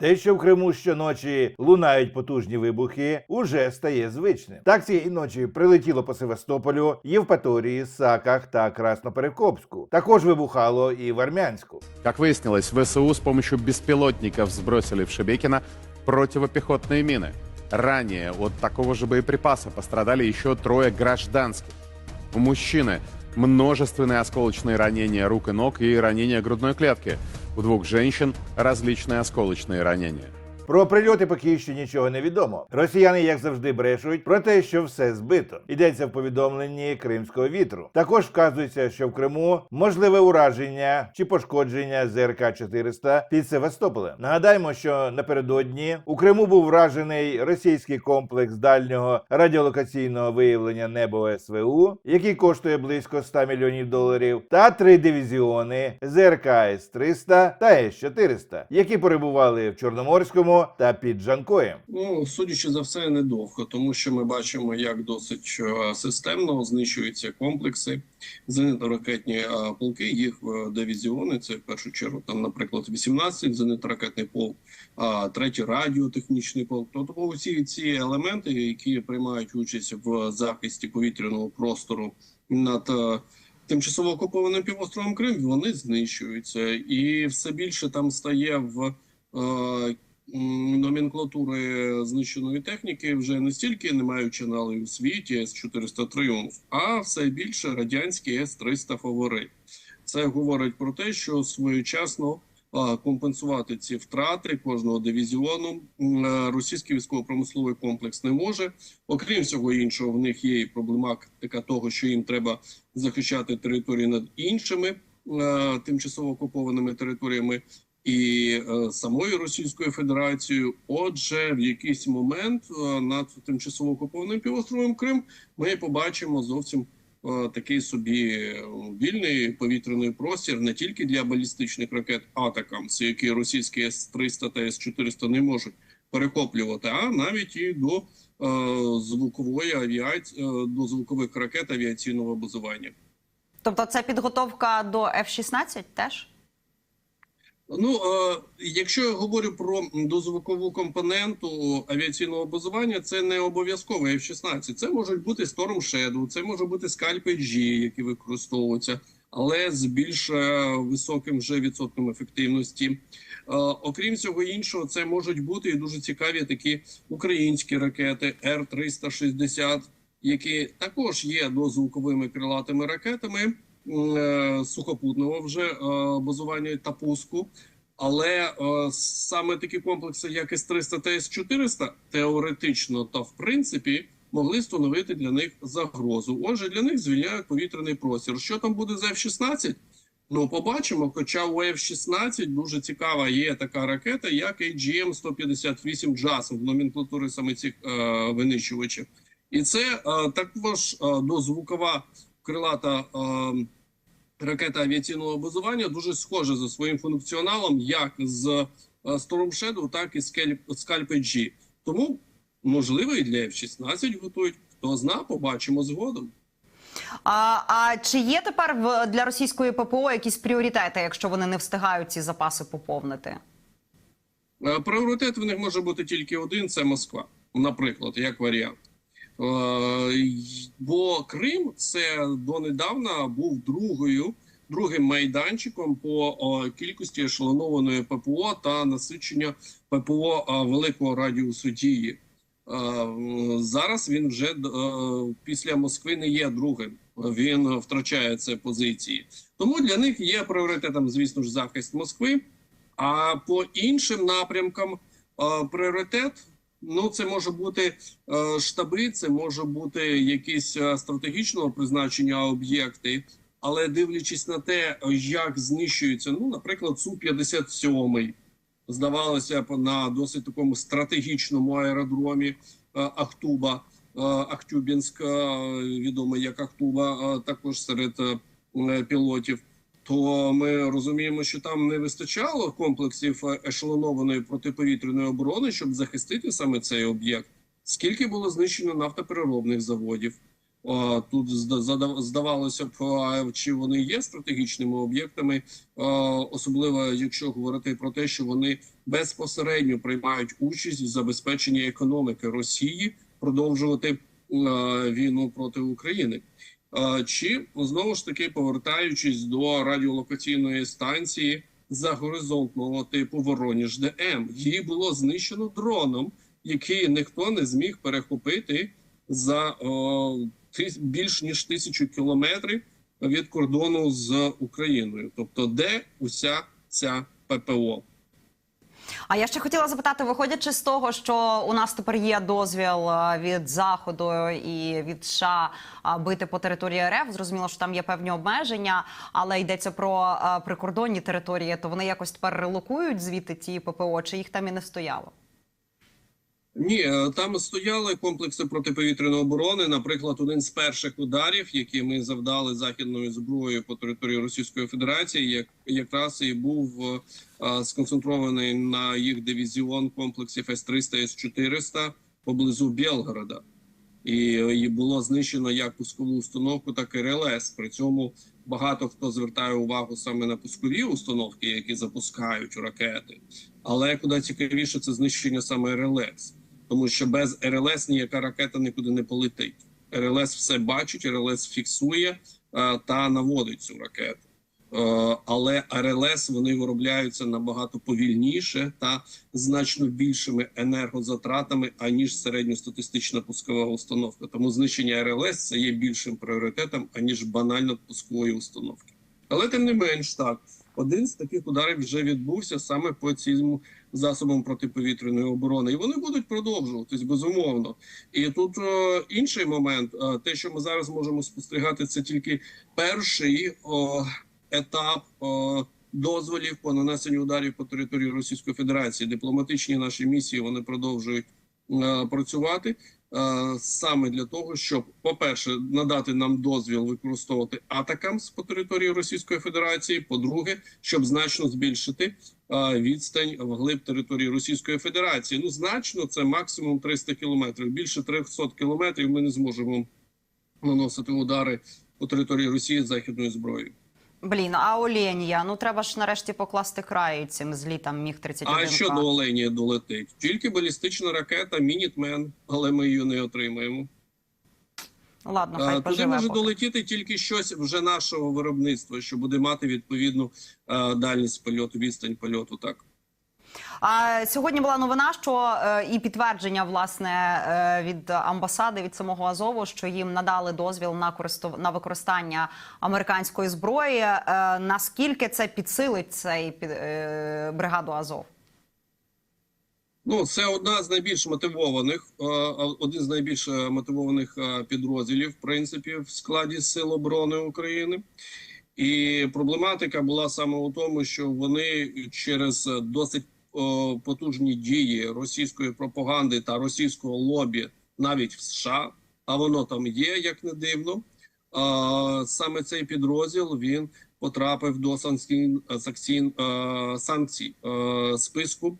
Те, що в Криму щоночі лунають потужні вибухи, уже стає звичним. Так цієї ночі прилетіло по Севастополю, Євпаторії, Саках та Красноперекопську. Також вибухало і в Армянську. Как выяснилось, ВСУ с помощью беспилотников сбросили в Шебекино противопехотные мины. Ранее от такого же боеприпаса пострадали еще трое гражданских. У мужчины множественные осколочные ранения рук и ног и ранения грудной клетки. У двух женщин различные осколочные ранения. Про прильоти поки що нічого не відомо. Росіяни, як завжди, брешуть про те, що все збито. Йдеться в повідомленні Кримського вітру. Також вказується, що в Криму можливе ураження чи пошкодження ЗРК 400 під Севастополем. Нагадаємо, що напередодні у Криму був вражений російський комплекс дальнього радіолокаційного виявлення небо СВУ, який коштує близько 100 мільйонів доларів, та три дивізіони ЗРК С-300 та С-400, які перебували в Чорноморському та під Жанкоєм. Ну, судячи за все, недовго, тому що ми бачимо, як досить е, системно знищуються комплекси, зенитно-ракетні полки, їх е, дивізіони. Це в першу чергу, там, наприклад, 18 зенитно-ракетний полк, а третій радіотехнічний полк. Тобто усі ці елементи, які приймають участь в захисті повітряного простору над е, тимчасово окупованим півостровом Крим, вони знищуються, і все більше там стає в. е, номенклатури знищеної техніки вже не стільки не маючи у світі С-400 Тріумф, а все більше радянські С-300 фаворит. Це говорить про те, що своєчасно компенсувати ці втрати кожного дивізіону е, російський військово-промисловий комплекс не може. Окрім всього іншого, в них є і проблематика того, що їм треба захищати території над іншими е, тимчасово окупованими територіями і е, самою Російською Федерацією. Отже, в якийсь момент е, над тимчасово окупованим півостровом Крим ми побачимо зовсім е, такий собі вільний повітряний простір не тільки для балістичних ракет Атакамс, які російські С-300 та С-400 не можуть перехоплювати, а навіть і до е, звукової авіації, до звукових ракет авіаційного базування. Тобто це підготовка до F-16 теж? Ну, якщо я говорю про дозвукову компоненту авіаційного базування, це не обов'язково F-16. Це можуть бути Storm Shadow, це може бути Scalp G, які використовуються, але з більш е, високим вже відсотком ефективності. Окрім цього іншого, це можуть бути і дуже цікаві такі українські ракети Р-360, які також є дозвуковими крилатими ракетами сухопутного вже е, базування та пуску. Але е, саме такі комплекси, як С-300 та С-400, теоретично та в принципі могли становити для них загрозу. Отже, для них звільняють повітряний простір. Що там буде з F-16? Ну, побачимо. Хоча у F-16 дуже цікава є така ракета, як AGM-158 JASM в номенклатурі саме цих е, винищувачів. І це е, також е, дозвукова крилата е, ракета авіаційного базування дуже схожа за своїм функціоналом, як з е, Storm Shadow, так і Scalp Scalp G. Тому можливо і для F-16 готують. Хто зна, побачимо згодом. А, а чи є тепер в для російської ППО якісь пріоритети, якщо вони не встигають ці запаси поповнити? Е, Пріоритет в них може бути тільки один: це Москва, наприклад, як варіант. Е, Бо Крим це донедавна був другою, другим майданчиком по кількості ешелонованої ППО та насичення ППО великого радіусу дії. Е, Зараз він вже е, після Москви не є другим. Він втрачає це позиції. Тому для них є пріоритетом, звісно ж, захист Москви. А по іншим напрямкам е, пріоритет ну це може бути е, штаби, це може бути якісь е, стратегічного призначення об'єкти. Але дивлячись на те, як знищується, ну, наприклад, су 57 здавалося б, на досить такому стратегічному аеродромі е, Ахтуба, е, Ахтюбінськ, е, відомий як Ахтуба, е, також серед е, пілотів то ми розуміємо, що там не вистачало комплексів е, ешелонованої протиповітряної оборони, щоб захистити саме цей об'єкт. Скільки було знищено нафтопереробних заводів? Тут зда- здавалося б, чи вони є стратегічними об'єктами, особливо якщо говорити про те, що вони безпосередньо приймають участь в забезпеченні економіки Росії продовжувати е, війну проти України. Чи знову ж таки повертаючись до радіолокаційної станції загоризонтного типу Вороніж ДМ, її було знищено дроном, який ніхто не зміг перехопити за о, тис- більш ніж тисячу кілометрів від кордону з Україною. Тобто, де уся ця ППО? А я ще хотіла запитати, виходячи з того, що у нас тепер є дозвіл е, від заходу і від США бити по території РФ. Зрозуміло, що там є певні обмеження, але йдеться про е, прикордонні території. То вони якось тепер релокують звідти ті ППО, чи їх там і не стояло? Ні, е, там стояли комплекси протиповітряної оборони. Наприклад, один з перших ударів, які ми завдали західною зброєю по території Російської Федерації, як якраз і був е, е, сконцентрований на їх дивізіон комплексів С-300, С-400 поблизу Білгорода. І, і було знищено як пускову установку, так і РЛС. При цьому багато хто звертає увагу саме на пускові установки, які запускають ракети. Але куди цікавіше, це знищення саме РЛС тому що без РЛС ніяка ракета нікуди не полетить. РЛС все бачить, РЛС фіксує е, та наводить цю ракету. Е, але РЛС вони виробляються набагато повільніше та значно більшими енергозатратами аніж середньостатистична пускова установка. Тому знищення РЛС це є більшим пріоритетом аніж банально пускової установки. Але тим не менш так. Один з таких ударів вже відбувся саме по цьому засобам протиповітряної оборони, і вони будуть продовжуватись безумовно. І тут е, інший момент, е, те, що ми зараз можемо спостерігати, це тільки перший о, етап о, дозволів по нанесенню ударів по території Російської Федерації. Дипломатичні наші місії вони продовжують е, працювати. Е, Саме для того, щоб, по-перше, надати нам дозвіл використовувати атакамс по території Російської Федерації. По-друге, щоб значно збільшити е, відстань вглиб території Російської Федерації. Ну значно це максимум 300 кілометрів. Більше 300 кілометрів ми не зможемо наносити удари по території Росії західною зброєю. Блін, а Оленія, ну треба ж нарешті покласти край цим злітам міг 31 А що до Оленії долетить? Тільки балістична ракета Мінітмен, але ми її не отримаємо. Ладно, хай Туди може поки. долетіти тільки щось вже нашого виробництва, що буде мати відповідну дальність польоту, відстань польоту. Так А сьогодні була новина, що е, і підтвердження власне е, від амбасади від самого Азову, що їм надали дозвіл на користув... на використання американської зброї. Е, наскільки це підсилить цей бригаду Азов? ну це одна з найбільш мотивованих, один з найбільш мотивованих підрозділів, в принципі, в складі сил оборони України. І проблематика була саме у тому, що вони через досить о, потужні дії російської пропаганди та російського лобі навіть в США, а воно там є, як не дивно. Саме цей підрозділ він потрапив до санкцій, санкцій, е, е, списку